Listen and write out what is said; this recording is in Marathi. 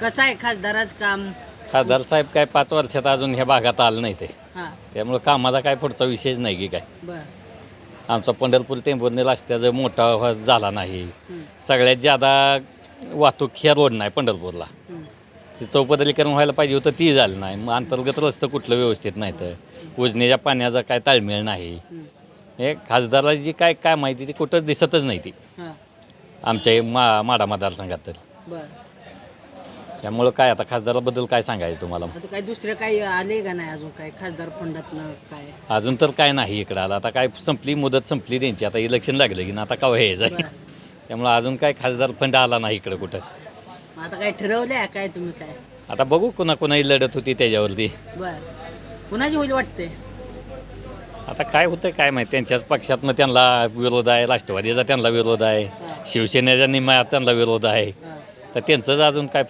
कसं आहे खासदाराचं काम? खासदार साहेब काय पाच वर्षात अजून ह्या भागात आलं नाही ते. हां. त्यामुळं कामाचा काय पुढचा विषयच नाही की काय. बर. आमचा पंढरपूर टेंभुर्णी रस्त्याचा मोठा झाला नाही सगळ्यात ज्यादा वाहतूक ह्या रोड नाही पंढरपूरला. ते चौपदरीकरण व्हायला पाहिजे होतं ती झालं नाही. मग अंतर्गत रस्तं कुठलं व्यवस्थित नाही तर उजनीच्या पाण्याचा काय ताळमेळ नाही. हं, हे खासदाराची जी काय काय माहिती ती कुठंच दिसतच नाही ती. हां. आमच्या हे मा माडा मतदारसंघात तर. बर. त्यामुळं काय आता खासदाराबद्दल काय सांगायचं तुम्हाला? आता काय दुसरे काही आले का नाही अजून काय? खासदार फंडातनं काय? अजून तर काय नाही इकडं आलं. आता काय संपली मुदत संपली त्यांची. आता इलेक्शन लागलं की ना आता का हे जाईल? बरं. त्यामुळं अजून काय खासदार फंड आला नाही इकडं कुठं. मग आता काय ठरवलंय? काय तुम्ही काय? आता बघू कुणा कुणाही लढत होती त्याच्यावरती. बर. कुणाची होईल वाटते आता काय होतं काय माहिती? त्यांच्याच पक्षातनं त्यांना विरोध आहे. राष्ट्रवादीचा त्यांना विरोध आहे. शिवसेनेचा निम्मा त्यांना विरोध आहे. तर त्यांचंच अजून काय फायदा?